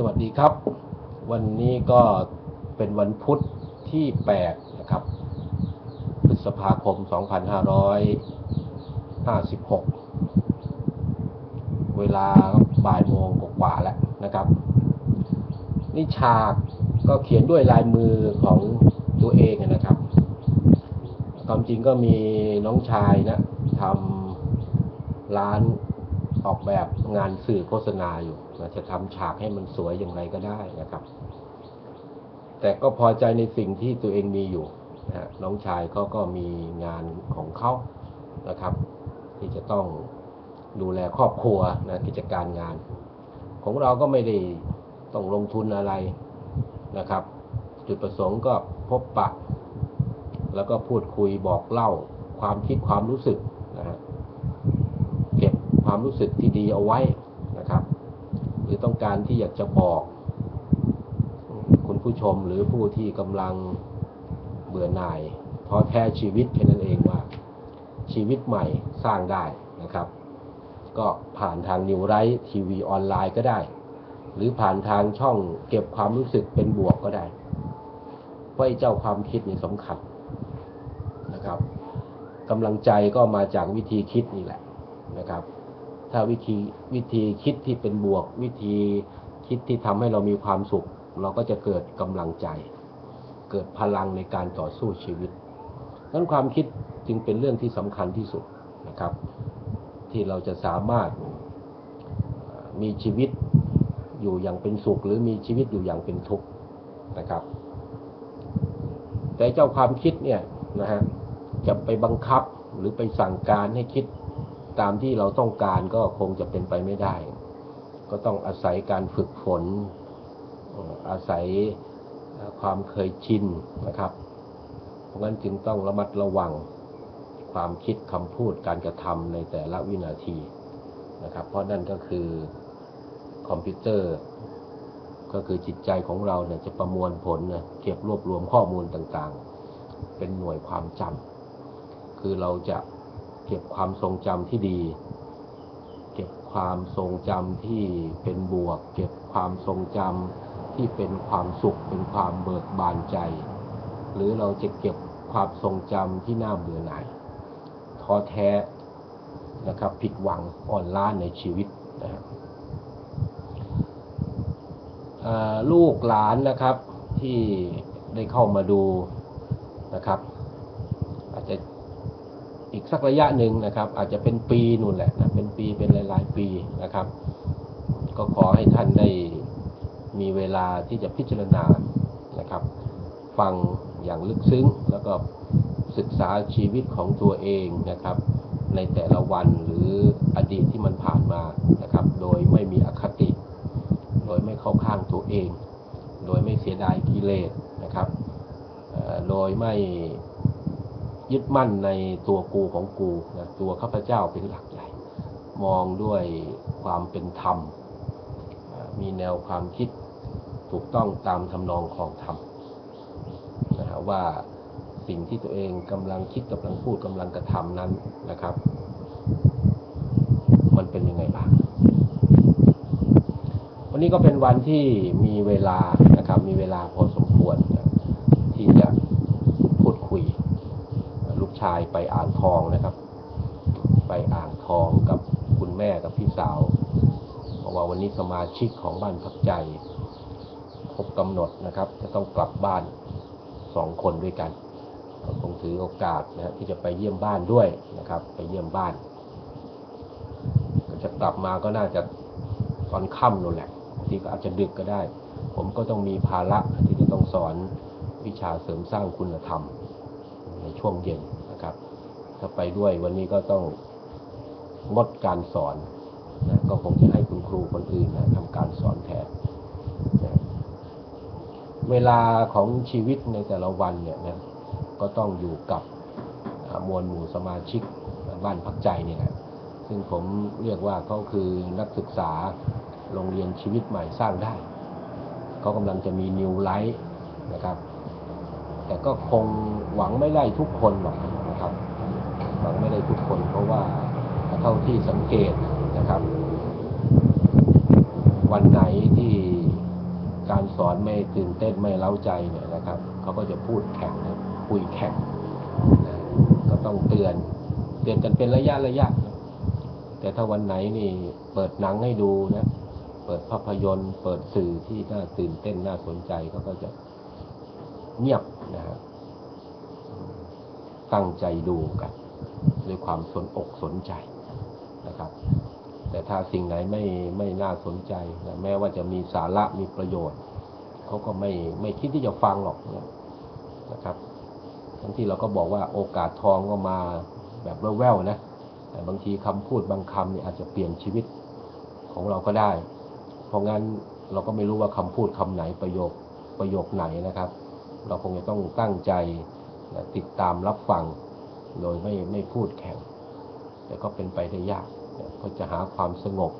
สวัสดีครับ วันนี้ก็เป็นวันพุธที่ 8 นะครับ พฤษภาคม 2556 เวลาบ่ายโมงกว่าแล้วนะครับ นี่ฉากก็เขียนด้วยลายมือของตัวเองนะครับความจริงก็มีน้องชายนะทำร้าน ออกแบบงานสื่อโฆษณาอยู่นะจะทำฉากให้มันสวยอย่างไรก็ได้นะครับ แต่ก็พอใจในสิ่งที่ตัวเองมีอยู่นะน้องชายเขาก็มีงานของเขานะครับ ที่จะต้องดูแลครอบครัวนะกิจการงาน ของเราก็ไม่ได้ต้องลงทุนอะไรนะครับ จุดประสงค์ก็พบปะ แล้วก็พูดคุยบอกเล่าความคิดความรู้สึก ความรู้สึกที่ดีเอาไว้นะครับ หรือต้องการที่อยากจะบอก คุณผู้ชมหรือผู้ที่กำลังเบื่อหน่ายท้อแท้ชีวิตแค่นั้นเองว่า ชีวิตใหม่สร้างได้นะครับ ก็ผ่านทางนิวไรท์ทีวีออนไลน์ก็ได้ หรือผ่านทางช่องเก็บความรู้สึกเป็นบวกก็ได้เพราะไอ้เจ้าความคิดนี่สำคัญนะครับกำลังใจก็มาจากวิธีคิดนี่แหละนะครับ ถ้าวิธีวิธีคิดที่เป็นบวก วิธีคิดที่ทำให้เรามีความสุข เราก็จะเกิดกำลังใจ เกิดพลังในการต่อสู้ชีวิตนั้นความคิดจึงเป็นเรื่องที่สำคัญที่สุดนะครับ ที่เราจะสามารถมีชีวิตอยู่อย่างเป็นสุข หรือมีชีวิตอยู่อย่างเป็นทุกข์นะครับ แต่เจ้าความคิดเนี่ยนะฮะจะไปบังคับหรือไปสั่งการให้คิด ตามที่เราต้องการก็คงจะเป็นไปไม่ได้ ก็ต้องอาศัยการฝึกฝน อาศัยความเคยชินนะครับ เพราะงั้นจึงต้องระมัดระวังความคิดคำพูดการกระทำในแต่ละวินาทีนะครับ เพราะนั่นก็คือคอมพิวเตอร์ ก็คือจิตใจของเราเนี่ยจะประมวลผลนี่ยเก็บรวบรวมข้อมูลต่างๆ เป็นหน่วยความจำคือเราจะ เก็บความทรงจำที่ดี เก็บความทรงจำที่เป็นบวก เก็บความทรงจำที่เป็นความสุข เป็นความเบิกบานใจ หรือเราจะเก็บความทรงจำที่น่าเบื่อหน่ายท้อแท้นะครับผิดหวังอ่อนล้าในชีวิตนะครับลูกหลานนะครับที่ได้เข้ามาดูนะครับ อาจจะ อีกสักระยะหนึ่งนะครับ อาจจะเป็นปีนู่นแหละนะเป็นปีเป็นหลาย ๆ ปีนะครับ ก็ขอให้ท่านได้มีเวลาที่จะพิจารณานะครับ ฟังอย่างลึกซึ้ง แล้วก็ศึกษาชีวิตของตัวเองนะครับ ในแต่ละวันหรืออดีตที่มันผ่านมานะครับ โดยไม่มีอคติ โดยไม่เข้าข้างตัวเอง โดยไม่เสียดายกิเลสนะครับโดยไม่ ยึดมั่นในตัวกูของกูนะตัวข้าพเจ้าเป็นหลักใหญ่ มองด้วยความเป็นธรรม มีแนวความคิดถูกต้องตามทำนองของธรรมนะฮะว่าสิ่งที่ตัวเองกำลังคิดกำลังพูดกำลังกระทำนั้นนะครับ มันเป็นยังไงบ้าง วันนี้ก็เป็นวันที่มีเวลานะครับ มีเวลาพอสมควรนะที่จะพูดคุย ลูก ชายไปอ่างทองนะครับ ไปอ่างทองกับคุณแม่กับพี่สาว เพราะว่าวันนี้สมาชิกของบ้านพักใจครบกำหนดนะครับ จะต้องกลับบ้านสองคนด้วยกันก็คงถือโอกาสนะครับที่จะไปเยี่ยมบ้านด้วยนะครับ ไปเยี่ยมบ้าน ก็จะกลับมาก็น่าจะตอนค่ำนู่นแหละบางทีก็อาจจะดึกก็ได้ ผมก็ต้องมีภาระที่จะต้องสอนวิชาเสริมสร้างคุณธรรมในช่วงเย็น นะครับ ถ้าไปด้วยวันนี้ก็ต้องงดการสอนนะก็คงจะให้คุณครูคนอื่นนะทำการสอนแทนนะเวลาของชีวิตในแต่ละวันเนี่ยนะก็ต้องอยู่กับมวลหมู่สมาชิกบ้านพักใจเนี่ยนะซึ่งผมเรียกว่าเขาคือนักศึกษาโรงเรียนชีวิตใหม่สร้างได้ เขากำลังจะมีนิวไลท์นะครับ แต่ก็คงหวังไม่ได้ทุกคนหรอก นะครับหวังไม่ได้ทุกคนเพราะว่าเท่าที่สังเกตนะครับ วันไหนที่การสอนไม่ตื่นเต้นไม่เล้าใจเนี่ยนะครับเขาก็จะพูดแข่งคุยแข่งนะก็ต้องเตือน เตือนกันเป็นระยะระยะ แต่ถ้าวันไหนนี่เปิดหนังให้ดูนะเปิดภาพยนตร์ เปิดสื่อที่น่าตื่นเต้นน่าสนใจเขาก็จะเงียบนะฮะ ตั้งใจดูกันด้วยความสนอกสนใจนะครับ แต่ถ้าสิ่งไหนไม่ไม่น่าสนใจแม้ว่าจะมีสาระมีประโยชน์เขาก็ไม่ไม่คิดที่จะฟังหรอกนะครับทั้งที่เราก็บอกว่าโอกาสทองก็มาแบบแว่วๆนะแต่บางทีคำพูดบางคำเนี่ยอาจจะเปลี่ยนชีวิตของเราก็ได้ เพราะงั้นเราก็ไม่รู้ว่าคำพูดคำไหนประโยคประโยคไหนนะครับ เราคงจะต้องตั้งใจ ติดตามรับฟังโดยไม่ไม่พูดแข่ง แต่ก็เป็นไปได้ยากนะก็จะหาความสงบ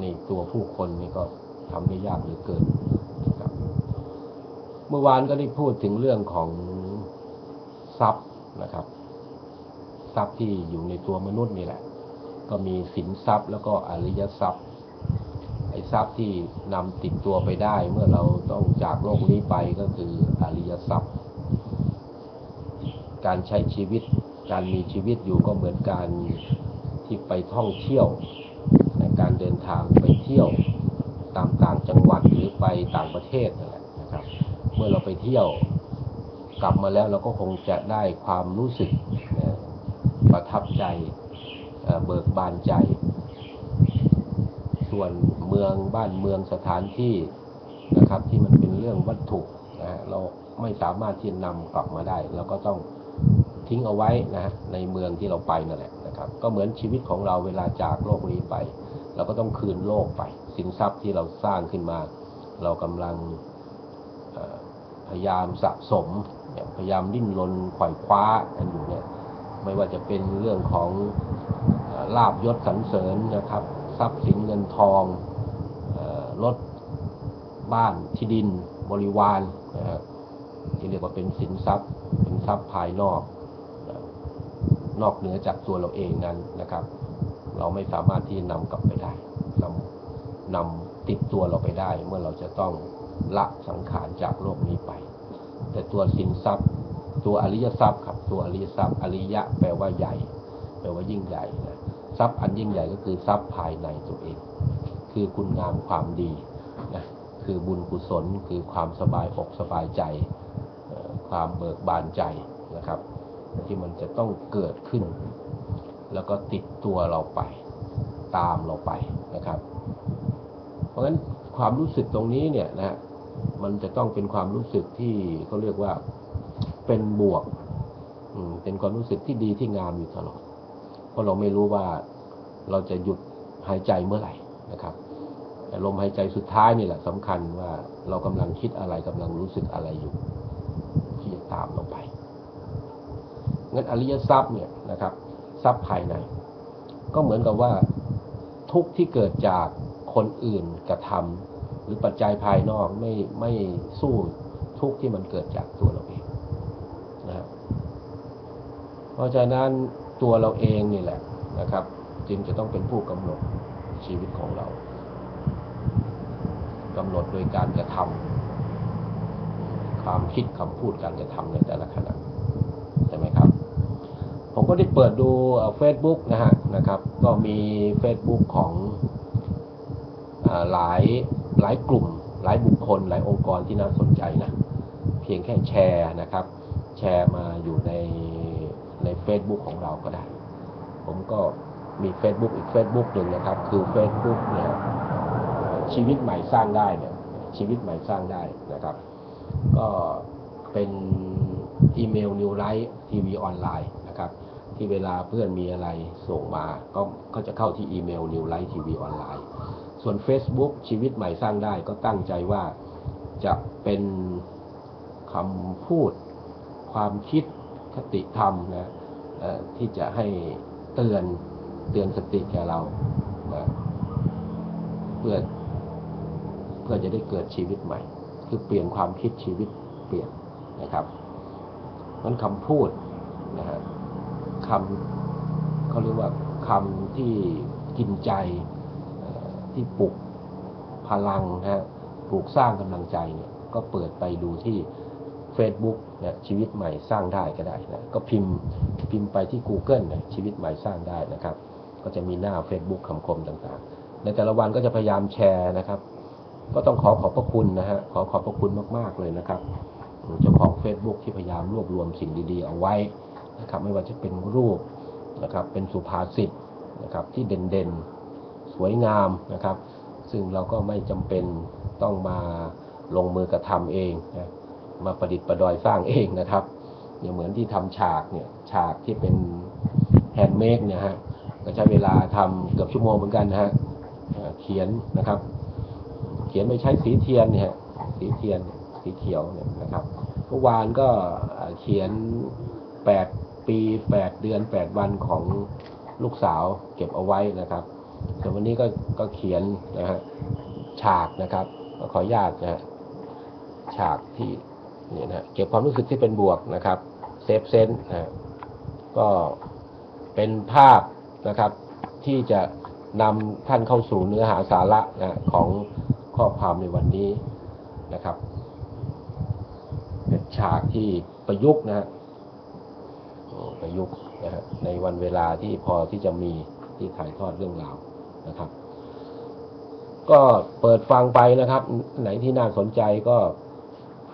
ในตัวผู้คนนี่ก็ทำได้ยากเหลือเกินเมื่อวานก็ได้พูดถึงเรื่องของทรัพย์นะครับ ทรัพย์ที่อยู่ในตัวมนุษย์นี่แหละ ก็มีสินทรัพย์แล้วก็อริยทรัพย์ไอ้ทรัพย์ที่นำติดตัวไปได้ เมื่อเราต้องจากโลกนี้ไปก็คืออริยทรัพย์ การใช้ชีวิต การมีชีวิตอยู่ก็เหมือนการที่ไปท่องเที่ยว ในการเดินทางไปเที่ยวตามต่างจังหวัดหรือไปต่างประเทศนั่นแหละนะครับ เมื่อเราไปเที่ยวกลับมาแล้วเราก็คงจะได้ความรู้สึกนะประทับใจเบิกบานใจ ส่วนเมืองบ้านเมืองสถานที่นะครับที่มันเป็นเรื่องวัตถุนะเราไม่สามารถที่นำกลับมาได้เราก็ต้อง ทิ้งเอาไว้นะฮะในเมืองที่เราไปนั่นแหละนะครับ ก็เหมือนชีวิตของเราเวลาจากโลกนี้ไป เราก็ต้องคืนโลกไป สินทรัพย์ที่เราสร้างขึ้นมา เรากำลังพยายามสะสมพยายามดิ้นรนขว่คว้ากันอยู่เนี่ยไม่ว่าจะเป็นเรื่องของอลาบยศสรรเสริญนะครับ ทรัพย์สินเงินทองรถบ้านที่ดินบริวารนะที่เรียกว่าเป็นสินทรัพย์ เป็นทรัพย์ภายนอก นอกเหนือจากตัวเราเองนั้นนะครับ เราไม่สามารถที่จะนำกลับไปได้นำนำติดตัวเราไปได้ เมื่อเราจะต้องละสังขารจากโลกนี้ไป แต่ตัวสินทรัพย์ ตัวอริยทรัพย์ครับตัวอริยทรัพย์ อริยะแปลว่าใหญ่ แปลว่ายิ่งใหญ่นะทรัพย์อันยิ่งใหญ่ก็คือทรัพย์ภายในตัวเอง คือคุณงามความดีนะคือบุญกุศล คือความสบายอกสบายใจ ความเบิกบานใจนะครับ ที่มันจะต้องเกิดขึ้น แล้วก็ติดตัวเราไป ตามเราไปนะครับ เพราะฉะนั้นความรู้สึกตรงนี้เนี่ยนะฮะมันจะต้องเป็นความรู้สึกที่เขาเรียกว่าเป็นบวกเป็นความรู้สึกที่ดีที่งามอยู่ตลอด เพราะเราไม่รู้ว่าเราจะหยุดหายใจเมื่อไหร่นะครับลมหายใจสุดท้ายนี่แหละสำคัญว่าเรากำลังคิดอะไรกำลังรู้สึกอะไรอยู่ ที่จะตามเราไป งั้นอริยทรัพย์เนี่ยนะครับทรัพย์ภายใน ก็เหมือนกับว่าทุกที่เกิดจากคนอื่นกระทำหรือปัจจัยภายนอกไม่ไม่สู้ทุกที่มันเกิดจากตัวเราเองนะครับเพราะฉะนั้นตัวเราเองนี่แหละนะครับ จึงจะต้องเป็นผู้กำหนดชีวิตของเรากำหนดโดยการกระทำความคิดคำพูดการกระทำในแต่ละขณะ ผมก็ได้เปิดดูเฟซบุ๊กนะฮะนะครับ ก็มี Facebook ของอหลายหลายกลุ่ม หลายบุคคล หลายองค์กรที่น่าสนใจนะ เพียงแค่แชร์นะครับ แชร์มาอยู่ในใน Facebook ของเราก็ได้ ผมก็มี Facebook อีก Facebook หนึ่งนะครับ คือ Facebook เนี่ยชีวิตใหม่สร้างได้เนี่ยชีวิตใหม่สร้างได้นะครับ ก็เป็นอีเมล New Life TV ออนไลน์นะครับ ที่เวลาเพื่อนมีอะไรส่งมา ก็ก็จะเข้าที่อีเมล New Life TV ออนไลน์ส่วน Facebook ชีวิตใหม่สร้างได้ก็ตั้งใจว่าจะเป็นคำพูดความคิดคติธรรมนะที่จะให้เตือนเตือนสติแก่เรานะเพื่อเพื่อจะได้เกิดชีวิตใหม่ คือเปลี่ยนความคิดชีวิตเปลี่ยนนะครับมันคำพูดนะฮะ คำเขาเรียกว่าคำที่กินใจที่ปลุกพลังนะฮะปลูกสร้างกำลังใจเนี่ยก็เปิดไปดูที่ Facebook นะชีวิตใหม่สร้างได้ก็ได้นะก็พิมพ์พิมพ์ไปที่ Google นะชีวิตใหม่สร้างได้นะครับ ก็จะมีหน้า Facebook คำคมต่างๆ ในแต่ละวันก็จะพยายามแชร์นะครับ ก็ต้องขอขอบพระคุณนะฮะขอขอบพระคุณมากๆเลยนะครับเจ้าของ Facebook ที่พยายามรวบรวมสิ่งดีๆ เอาไว้ นะครับไม่ว่าจะเป็นรูปนะครับเป็นสุภาษิตนะครับที่เด่นๆสวยงามนะครับ ซึ่งเราก็ไม่จำเป็นต้องมาลงมือกระทำเองนะมาประดิษฐ์ประดอยสร้างเองนะครับอย่างเหมือนที่ทำฉากเนี่ยฉากที่เป็นแฮนด์เมดเนี่ยฮะก็ใช้เวลาทำเกือบชั่วโมงเหมือนกันนะฮะเขียนนะครับ เขียนไม่ใช้สีเทียนเนี่ยสีเทียนสีเขียวเนี่ยนะครับเมื่อวานก็เขียนแปด ปีแปดเดือนแปดวันของลูกสาวเก็บเอาไว้นะครับส่วนวันนี้ก็ก็เขียนนะฮะฉากนะครับก็ขออนุญาตนะฮะฉากที่เนี่ยนะเก็บความรู้สึกที่เป็นบวกนะครับเซฟเซนนะฮะก็เป็นภาพนะครับ ที่จะนำท่านเข้าสู่เนื้อหาสาระนะของข้อความในวันนี้นะครับเป็นฉากที่ประยุกต์นะฮะ ประยุกต์นะฮะในวันเวลาที่พอที่จะมีที่ถ่ายทอดเรื่องราวนะครับ ก็เปิดฟังไปนะครับ ไหนที่น่าสนใจก็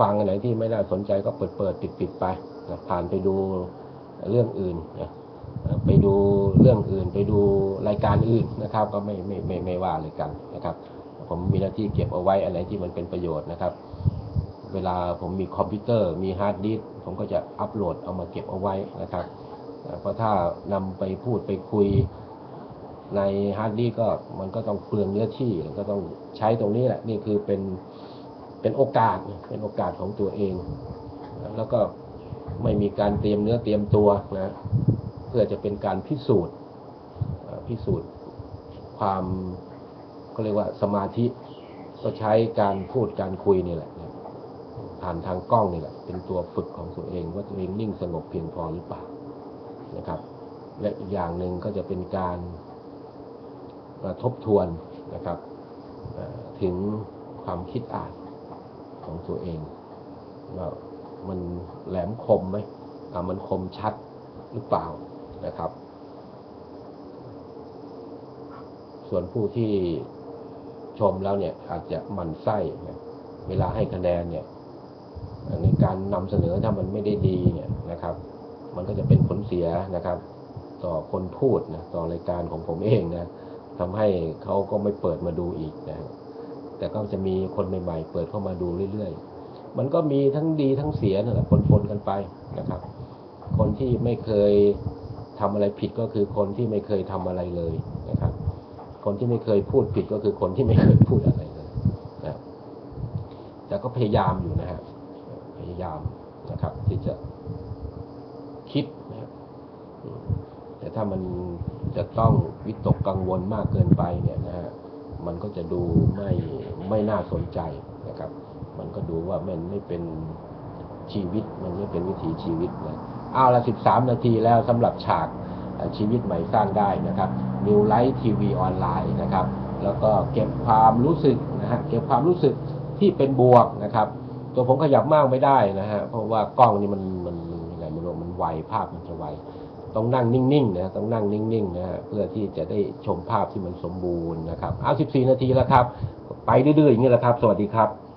ฟังไหนที่ไม่น่าสนใจก็เปิดเปิดปิดปิดไปนะผ่านไปดูเรื่องอื่นนะไปดูเรื่องอื่น ไปดูรายการอื่นนะครับ ก็ไม่ไม่ไม่ไม่ว่าเลยกันนะครับ ผมมีหน้าที่เก็บเอาไว้อันไหนที่มันเป็นประโยชน์นะครับ เวลาผมมีคอมพิวเตอร์มีฮาร์ดดิสผมก็จะอัปโหลดเอามาเก็บเอาไว้นะครับ เพราะถ้านำไปพูดไปคุยในฮาร์ดดิสก็มันก็ต้องเปลืองเนื้อที่มันก็ต้องใช้ตรงนี้แหละนี่คือเป็นเป็นโอกาสเป็นโอกาสของตัวเอง แล้วก็ไม่มีการเตรียมเนื้อเตรียมตัวนะเพื่อจะเป็นการพิสูจน์พิสูจน์ความก็เรียกว่าสมาธิก็ใช้การพูดการคุยนี่แหละ ผ่านทางกล้องนี่แหละ เป็นตัวฝึกของตัวเอง ว่าตัวเองนิ่งสงบเพียงพอหรือเปล่านะครับ และอีกอย่างหนึ่งก็จะเป็นการเอ่อทบทวนนะครับถึงความคิดอ่านของตัวเองว่ามันแหลมคมไหมมันคมชัดหรือเปล่านะครับ ส่วนผู้ที่ชมแล้วเนี่ยอาจจะมันไส้นะเวลาให้คะแนนเนี่ย ในการนำเสนอถ้ามันไม่ได้ดีเนี่ยนะครับ มันก็จะเป็นผลเสียนะครับ ต่อคนพูดนะต่อรายการของผมเองนะทำให้เขาก็ไม่เปิดมาดูอีกนะแต่ก็จะมีคนใหม่ๆ เปิดเข้ามาดูเรื่อยๆ มันก็มีทั้งดีทั้งเสียนั่นแหละปนๆกันไปนะครับ คนที่ไม่เคยทำอะไรผิดก็คือคนที่ไม่เคยทำอะไรเลยนะครับ คนที่ไม่เคยพูดผิดก็คือคนที่ไม่เคยพูดอะไรเลยนะแต่ก็พยายามอยู่นะฮะ พยายามนะครับ ที่จะคิดนะครับแต่ถ้ามันจะต้องวิตกกังวลมากเกินไปเนี่ยนะฮะมันก็จะดูไม่ไม่น่าสนใจนะครับ มันก็ดูว่ามันไม่เป็นชีวิตมันไม่เป็นวิถีชีวิตนะเอาละสิบสามนาทีแล้วสำหรับฉากชีวิตใหม่สร้างได้นะครับ New Light TV ออนไลน์นะครับ แล้วก็เก็บความรู้สึกนะฮะเก็บความรู้สึกที่เป็นบวกนะครับ ตัวผมขยับมากไม่ได้นะฮะเพราะว่ากล้องนี่มันมันยังไงมันมันไวภาพมันจะไวต้องนั่งนิ่งๆนะต้องนั่งนิ่งๆนะฮะเพื่อที่จะได้ชมภาพที่มันสมบูรณ์นะครับเอา14 นาทีแล้วครับ ไปดื้อๆอย่างนี้แหละครับ สวัสดีครับ